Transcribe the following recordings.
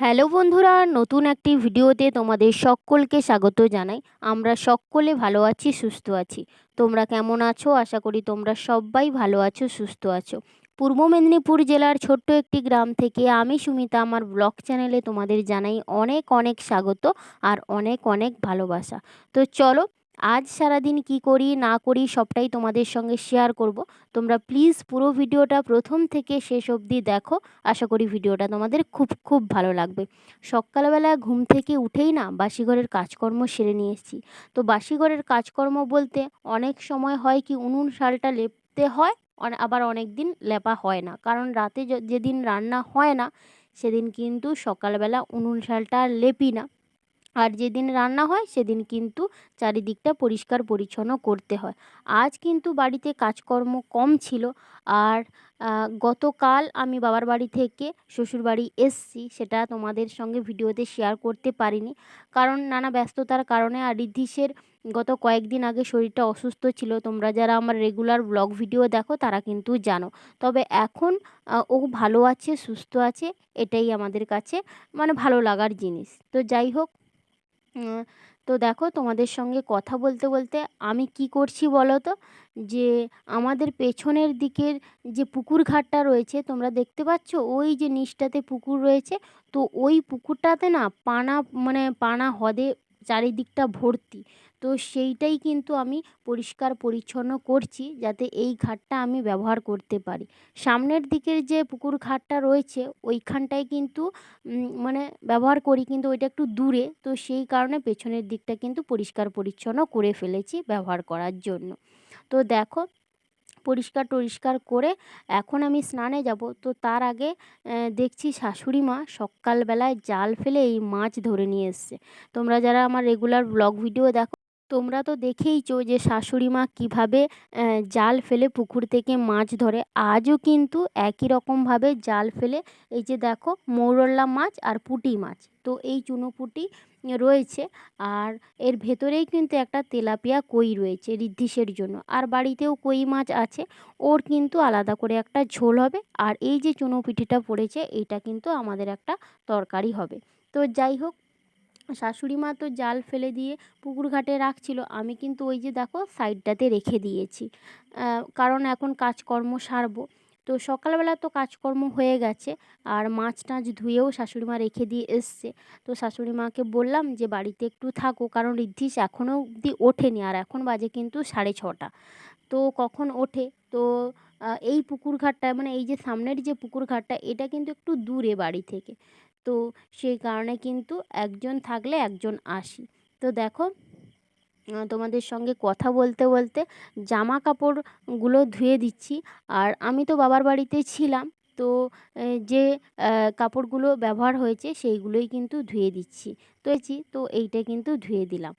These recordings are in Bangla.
হ্যালো বন্ধুরা, নতুন একটি ভিডিওতে তোমাদের সকলকে স্বাগত জানাই। আমরা সকলে ভালো আছি, সুস্থ আছি। তোমরা কেমন আছো? আশা করি তোমরা সবাই ভালো আছো, সুস্থ আছো। পূর্ব মেদিনীপুর জেলার ছোট্ট একটি গ্রাম থেকে আমি সুমিতা, আমার ব্লগ চ্যানেলে তোমাদের জানাই অনেক অনেক স্বাগত আর অনেক অনেক ভালোবাসা। তো চলো আজ সারাদিন কি করি, না করি সবটাই তোমাদের সঙ্গে শেয়ার করব। তোমরা প্লিজ পুরো ভিডিওটা প্রথম থেকে শেষ অবধি দেখো। আশা করি ভিডিওটা তোমাদের খুব খুব ভালো লাগবে। সকালবেলা ঘুম থেকে উঠেই না বাসিঘরের কাজকর্ম সেরে নিয়ে এসেছি। তো বাসিঘরের কাজকর্ম বলতে অনেক সময় হয় কি উনুন, শালটা লেপতে হয় আবার অনেক দিন লেপা হয় না। কারণ রাতে যেদিন রান্না হয় না, সেদিন কিন্তু সকালবেলা উনুন, শালটা লেপি না। আর যেদিন রান্না হয়, সেদিন কিন্তু চারিদিকটা পরিষ্কার পরিচ্ছন্ন করতে হয়। আজ কিন্তু বাড়িতে কাজকর্ম কম ছিল আর গতকাল আমি বাবার বাড়ি থেকে শ্বশুর বাড়ি এসছি, সেটা তোমাদের সঙ্গে ভিডিওতে শেয়ার করতে পারিনি। কারণ নানা ব্যস্ততার কারণে আর রিদ্ধিসের গত কয়েকদিন আগে শরীরটা অসুস্থ ছিল, তোমরা যারা আমার রেগুলার ব্লগ ভিডিও দেখো, তারা কিন্তু জানো। তবে এখন ও ভালো আছে, সুস্থ আছে, এটাই আমাদের কাছে মানে ভালো লাগার জিনিস। তো যাই হোক তো দেখো তোমাদের সঙ্গে কথা বলতে বলতে আমি কি করছি বলো তো? যে আমাদের পেছনের দিকের যে পুকুর ঘাটটা রয়েছে, তোমরা দেখতে পাচ্ছ? ওই যে নিচটাতে পুকুর রয়েছে, তো ওই পুকুরটাতে না পানা মানে পানা হদে চারিদিকটা ভর্তি। তো সেইটাই কিন্তু আমি পরিষ্কার পরিচ্ছন্ন করছি যাতে এই ঘাটটা আমি ব্যবহার করতে পারি। সামনের দিকের যে পুকুর ঘাটটা রয়েছে, ওইখানটায় কিন্তু মানে ব্যবহার করি কিন্তু ওইটা একটু দূরে, তো সেই কারণে পেছনের দিকটা কিন্তু পরিষ্কার পরিচ্ছন্ন করে ফেলেছি ব্যবহার করার জন্য। তো দেখো, পরিষ্কার টরিষ্কার করে এখন আমি স্নানে যাব। তো তার আগে দেখছি শাশুড়ি মা সকালবেলায় জাল ফেলে এই মাছ ধরে নিয়ে এসছে। তোমরা যারা আমার রেগুলার ব্লগ ভিডিও দেখো তোমরা তো দেখেইছো যে শাশুড়ি মা কীভাবে জাল ফেলে পুকুর থেকে মাছ ধরে। আজও কিন্তু একই রকমভাবে জাল ফেলে। এই যে দেখো, মৌরল্লা মাছ আর পুঁটি মাছ। তো এই চুনো পুঁটি রয়েছে। আর এর ভেতরেই কিন্তু একটা তেলাপিয়া কই রয়েছে ঋদ্ধিসের জন্য। আর বাড়িতেও কই মাছ আছে, ওর কিন্তু আলাদা করে একটা ঝোল হবে। আর এই যে চুনো পিঠিটা পড়েছে এইটা কিন্তু আমাদের একটা তরকারি হবে। তো যাই হোক শাশুড়ি মা তো জাল ফেলে দিয়ে পুকুর ঘাটে রাখছিল। আমি কিন্তু ওই যে দেখো সাইডটাতে রেখে দিয়েছি। কারণ এখন কাজকর্ম সারবো। তো সকালবেলা তো কাজকর্ম হয়ে গেছে আর মাছ টাছ ধুয়েও শাশুড়ি মা রেখে দিয়ে এসছে। তো শাশুড়ি মাকে বললাম যে বাড়িতে একটু থাকো, কারণ ঋদ্ধিস এখনও অবধি ওঠেনি আর এখন বাজে কিন্তু সাড়ে ছটা। তো কখন ওঠে? তো এই পুকুর ঘাটটা মানে এই যে সামনের যে পুকুর ঘাটটা, এটা কিন্তু একটু দূরে বাড়ি থেকে। তো সেই কারণে কিন্তু একজন থাকলে একজন আসি। তো দেখো তোমাদের সঙ্গে কথা বলতে বলতে জামা কাপড়গুলো ধুয়ে দিচ্ছি। আর আমি তো বাবার বাড়িতে ছিলাম, তো যে কাপড়গুলো ব্যবহার হয়েছে সেইগুলোই কিন্তু ধুয়ে দিচ্ছি। তো তো এইটা কিন্তু ধুয়ে দিলাম।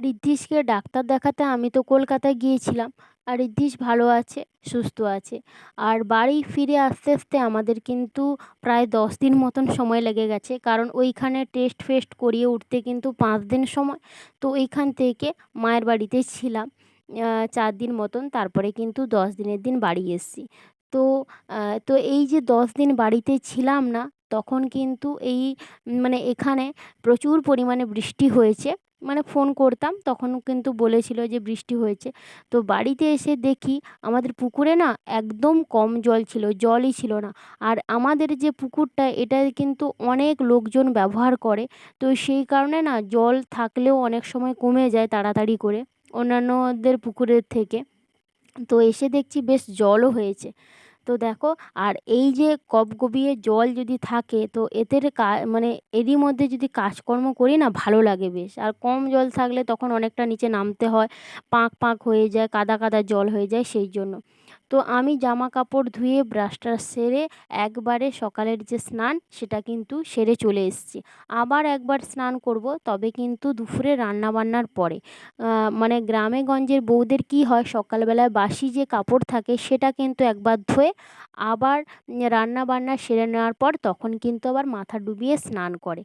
ঋদ্ধিসকে ডাক্তার দেখাতে আমি তো কলকাতায় গিয়েছিলাম। আর ঋদ্ধিস ভালো আছে, সুস্থ আছে। আর বাড়ি ফিরে আসতে আসতে আমাদের কিন্তু প্রায় দশ দিন মতন সময় লেগে গেছে। কারণ ওইখানে টেস্ট ফেস্ট করিয়ে উঠতে কিন্তু পাঁচ দিন সময়। তো ওইখান থেকে মায়ের বাড়িতে ছিলাম চার দিন মতন। তারপরে কিন্তু দশ দিনের দিন বাড়ি এসেছি। তো তো এই যে দশ দিন বাড়িতে ছিলাম না, তখন কিন্তু এই মানে এখানে প্রচুর পরিমাণে বৃষ্টি হয়েছে। মানে ফোন করতাম, তখন কিন্তু বলেছিল যে বৃষ্টি হয়েছে। তো বাড়িতে এসে দেখি আমাদের পুকুরে না একদম কম জল ছিল, জলই ছিল না। আর আমাদের যে পুকুরটা, এটা কিন্তু অনেক লোকজন ব্যবহার করে। তো সেই কারণে না জল থাকলেও অনেক সময় কমে যায় তাড়াতাড়ি করে অন্যান্যদের পুকুরের থেকে। তো এসে দেখছি বেশ জলও হয়েছে। তো দেখো, আর এই যে গবগবিয়ে জল যদি থাকে, তো এদের মানে এরই মধ্যে যদি কাজকর্ম করি না, ভালো লাগে বেশ। আর কম জল থাকলে তখন অনেকটা নিচে নামতে হয়, পাঁক পাঁক হয়ে যায়, কাদা কাদা জল হয়ে যায়, সেই জন্য। তো আমি জামা কাপড় ধুয়ে ব্রাশটা সেরে একবারে সকালের যে স্নান, সেটা কিন্তু সেরে চলে এসেছি। আবার একবার স্নান করব, তবে কিন্তু দুপুরে রান্না বান্নার পরে মানে গ্রামে গঞ্জের বউদের কী হয়, সকালবেলায় বাসি যে কাপড় থাকে, সেটা কিন্তু একবার ধুয়ে আবার রান্না বান্না সেরে নেওয়ার পর তখন কিন্তু আবার মাথা ডুবিয়ে স্নান করে।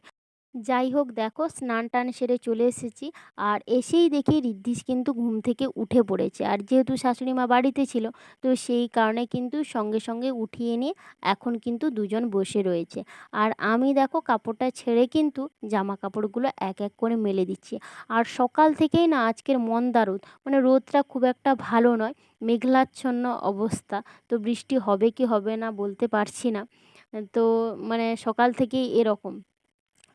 যাই হোক দেখো, স্নান টান সেরে চলে এসেছি। আর এসেই দেখি ঋদ্ধিস কিন্তু ঘুম থেকে উঠে পড়েছে। আর যেহেতু শাশুড়ি মা বাড়িতে ছিল, তো সেই কারণে কিন্তু সঙ্গে সঙ্গে উঠিয়ে নিয়ে এখন কিন্তু দুজন বসে রয়েছে। আর আমি দেখো কাপড়টা ছেড়ে কিন্তু জামা কাপড়গুলো এক এক করে মেলে দিচ্ছি। আর সকাল থেকেই না আজকের মন্দা রোদ মানে রোদটা খুব একটা ভালো নয়, মেঘলাচ্ছন্ন অবস্থা। তো বৃষ্টি হবে কি হবে না বলতে পারছি না। তো মানে সকাল থেকেই এরকম।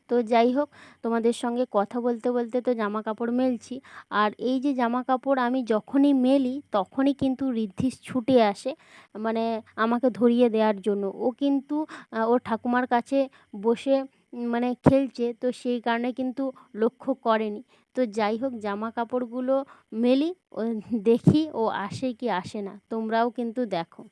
তো যাই হোক, তোমাদের সঙ্গে কথা বলতে বলতে তো জামা কাপড় মেলছি। আর এই যে জামা কাপড় আমি যখনই মেলি, তখনই কিন্তু ঋদ্ধিস ছুটে আসে মানে আমাকে ধরিয়ে দেওয়ার জন্য। ও কিন্তু ওর ঠাকুমার কাছে বসে মানে খেলছে, তো সেই কারণে কিন্তু লক্ষ্য করেনি। তো যাই হোক জামা কাপড়গুলো মেলি দেখি, ও আসে কি আসে না, তোমরাও কিন্তু দেখো।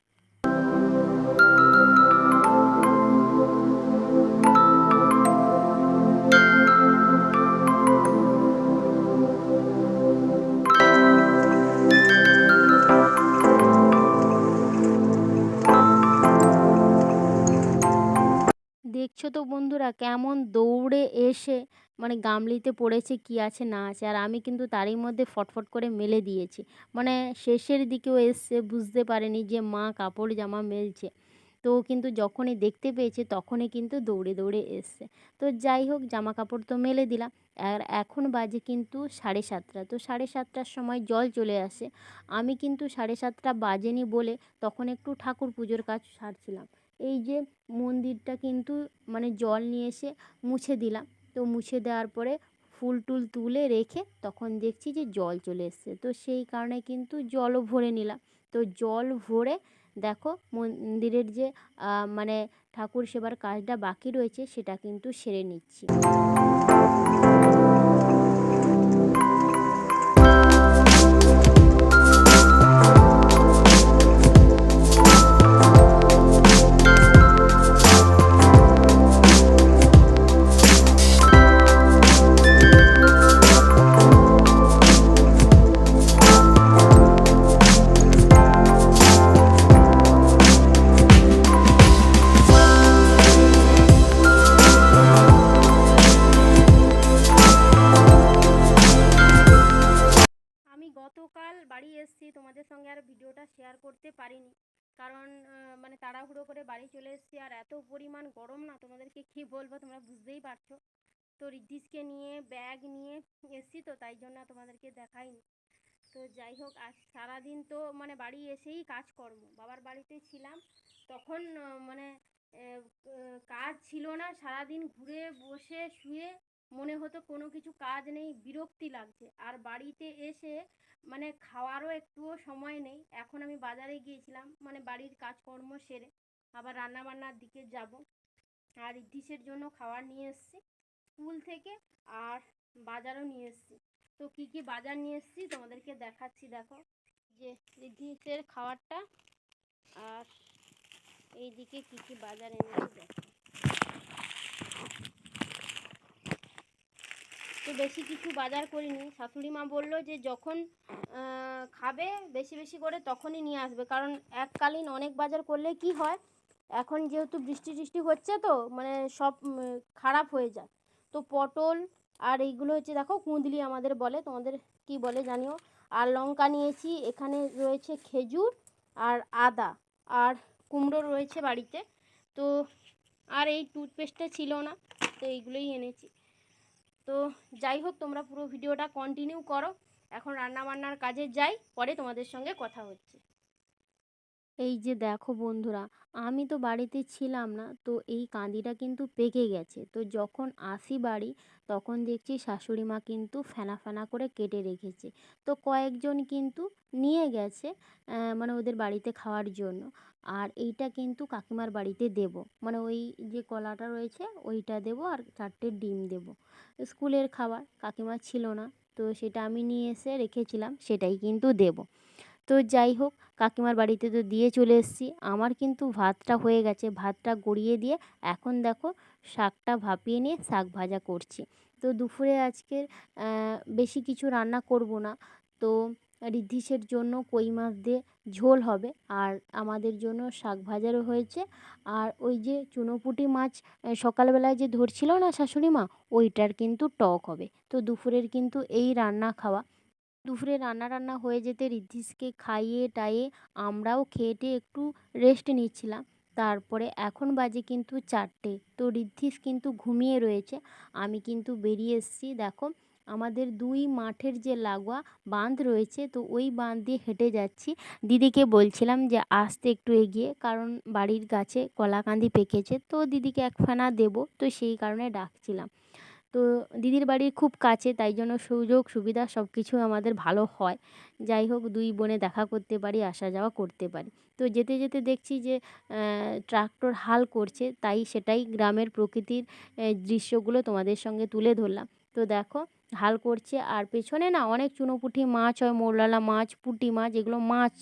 বন্ধুরা কেমন দৌড়ে এসে মানে গামলিতে পড়েছে কি আছে না আছে, আর আমি কিন্তু তারই মধ্যে ফটফট করে মেলে দিয়েছি। মানে শেষের দিকেও এসছে, বুঝতে পারেনি যে মা কাপড় জামা মেলছে। তো কিন্তু যখনই দেখতে পেয়েছে তখনই কিন্তু দৌড়ে দৌড়ে এসছে। তো যাই হোক, জামা কাপড় তো মেলে দিলাম। আর এখন বাজে কিন্তু সাড়ে সাতটা। তো সাড়ে সাতটার সময় জল চলে আসে। আমি কিন্তু সাড়ে সাতটা বাজেনি বলে তখন একটু ঠাকুর পুজোর কাজ সারছিলাম। এই যে মন্দিরটা কিন্তু মানে জল নিয়ে এসে মুছে দিলাম। তো মুছে দেওয়ার পরে ফুল টুল তুলে রেখে তখন দেখছি যে জল চলে এসছে। তো সেই কারণে কিন্তু জলও ভরে নিলাম। তো জল ভরে দেখো মন্দিরের যে মানে ঠাকুর সেবার কাজটা বাকি রয়েছে সেটা কিন্তু সেরে নিচ্ছি। করে বাড়ি চলে এসেছি। আর এত পরিমাণ গরম না, তোমাদেরকে কী বলব, তোমরা বুঝতেই পারছ। তো রিদ্ধিসকে নিয়ে, ব্যাগ নিয়ে এসেছি তো, তাই জন্য তোমাদেরকে দেখাইনি। তো যাই হোক, আজ সারাদিন তো মানে বাড়ি এসেই কাজকর্ম। বাবার বাড়িতে ছিলাম, তখন মানে কাজ ছিল না। সারাদিন ঘুরে বসে শুয়ে মনে হতো কোনো কিছু কাজ নেই, বিরক্তি লাগছে। আর বাড়িতে এসে মানে খাওয়ারও একটুও সময় নেই। এখন আমি বাজারে গিয়েছিলাম মানে বাড়ির কাজকর্ম সেরে। আবার রান্নাবান্নার দিকে যাব। আর ইদ্দিসের জন্য খাবার নিয়ে এসেছি। স্কুল থেকে আর বাজারও নিয়ে এসেছি। তো কী কী বাজার নিয়ে এসেছি তোমাদেরকে দেখাচ্ছি। দেখো যে ইদ্দিসের খাবারটা আর এইদিকে কী কী বাজার এনেছি দেখো। তো বেশি কিছু বাজার করিনি। শাশুড়ি মা বলল যে যখন খাবে বেশি বেশি করে তখনই নিয়ে আসবে। কারণ এককালীন অনেক বাজার করলে কি হয় এখন যেহেতু বৃষ্টি টিষ্টি হচ্ছে তো মানে সব খারাপ হয়ে যায়। তো পটল আর এইগুলো হচ্ছে, দেখো কুঁদলি আমাদের বলে, তোমাদের কি বলে জানিও? আর লঙ্কা নিয়েছি, এখানে রয়েছে খেজুর আর আদা আর কুমড়ো রয়েছে বাড়িতে। তো আর এই টুথপেস্টটা ছিল না, তো এইগুলোই এনেছি। তো যাই হোক, তোমরা পুরো ভিডিওটা কন্টিনিউ করো। এখন রান্নাবান্নার কাজে যাই, পরে তোমাদের সঙ্গে কথা হচ্ছে। এই যে দেখো বন্ধুরা, আমি তো বাড়িতে ছিলাম না, তো এই কাঁদিটা কিন্তু পেকে গেছে। তো যখন আসি বাড়ি, তখন দেখছি শাশুড়ি মা কিন্তু ফেনা ফেনা করে কেটে রেখেছে। তো কয়েকজন কিন্তু নিয়ে গেছে মানে ওদের বাড়িতে খাওয়ার জন্য। আর এইটা কিন্তু কাকিমার বাড়িতে দেব। মানে ওই যে কলাটা রয়েছে, ওইটা দেব আর চারটে ডিম দেব। স্কুলের খাবার কাকিমা ছিল না, তো সেটা আমি নিয়ে এসে রেখেছিলাম, সেটাই কিন্তু দেব। তো যাই হোক, কাকিমার বাড়িতে তো দিয়ে চলে এসেছি। আমার কিন্তু ভাতটা হয়ে গেছে, ভাতটা গড়িয়ে দিয়ে এখন দেখো শাকটা ভাপিয়ে নিয়ে শাক ভাজা করছি। তো দুপুরে আজকের বেশি কিছু রান্না করব না। তো ঋদ্ধিসের জন্য কই মাছ দিয়ে ঝোল হবে, আর আমাদের জন্য শাক ভাজারও হয়েছে। আর ওই যে চুনোপুঁটি মাছ সকালবেলায় যে ধরছিল না শাশুড়ি মা, ওইটার কিন্তু টক হবে। তো দুপুরের কিন্তু এই রান্না খাওয়া। দুপুরে রান্না টান্না হয়ে যেতে ঋদ্ধিসকে খাইয়ে টাইয়ে আমরাও খেয়ে টেয়ে একটু রেস্ট নিচ্ছিলাম। তারপরে এখন বাজে কিন্তু চারটে। তো ঋদ্ধিস কিন্তু ঘুমিয়ে রয়েছে। আমি কিন্তু বেরিয়ে এসেছি। দেখো, আমাদের দুই মাঠের যে লাগোয়া বাঁধ রয়েছে, তো ওই বাঁধ দিয়ে হেঁটে যাচ্ছি। দিদিকে বলছিলাম যে আসতে একটু এগিয়ে, কারণ বাড়ির গাছে কলাকাঁদি পেকেছে। তো দিদিকে এক ফেনা দেবো। তো সেই কারণে ডাকছিলাম। তো দিদির বাড়ি খুব কাছে, তাই জন্য সুযোগ, সুবিধা সব কিছু আমাদের ভালো হয়। যাই হোক, দুই বোনে দেখা করতে পারি, আসা যাওয়া করতে পারি। তো যেতে যেতে দেখছি যে ট্রাক্টর হাল করছে, তাই সেটাই গ্রামের প্রকৃতির দৃশ্যগুলো তোমাদের সঙ্গে তুলে ধরলাম। তো দেখো, হাল করছে, আর পেছনে না অনেক চুনোপুঁটি মাছ হয় মৌরলা মাছ, পুঁটি মাছ এগুলো মাছ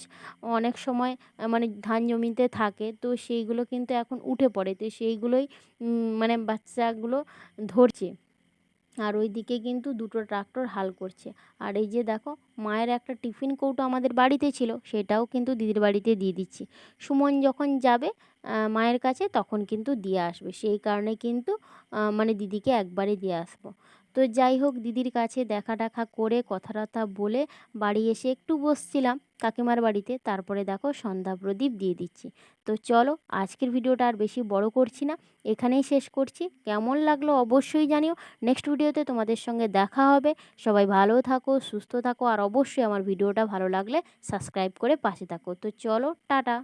অনেক সময় মানে ধান জমিতে থাকে, তো সেইগুলো কিন্তু এখন উঠে পড়ে। তো সেইগুলোই মানে বাচ্চাগুলো ধরছে। আর ওই দিকে কিন্তু দুটো ট্রাক্টর হাল করছে। আর এই যে দেখো, মায়ের একটা টিফিন কৌটো আমাদের বাড়িতে ছিল, সেটাও কিন্তু দিদির বাড়িতে দিয়ে দিচ্ছি। সুমন যখন যাবে মায়ের কাছে তখন কিন্তু দিয়ে আসবে। সেই কারণে কিন্তু মানে দিদিকে একবারে দিয়ে আসব। তো যাই হোক, দিদির কাছে দেখা টাখা করে কথা টথা বলে বাড়ি এসে একটু বসছিলাম কাকিমার বাড়িতে। তারপরে দেখো সন্ধ্যা প্রদীপ দিয়ে দিচ্ছি। তো চলো, আজকের ভিডিওটা আর বেশি বড় করছি না, এখানেই শেষ করছি। কেমন লাগল অবশ্যই জানিও। নেক্সট ভিডিওতে তোমাদের সঙ্গে দেখা হবে। সবাই ভালো থাকো, সুস্থ থাকো, আর অবশ্যই আমার ভিডিওটা ভালো লাগলে সাবস্ক্রাইব করে পাশে থাকো। তো চলো, টাটা।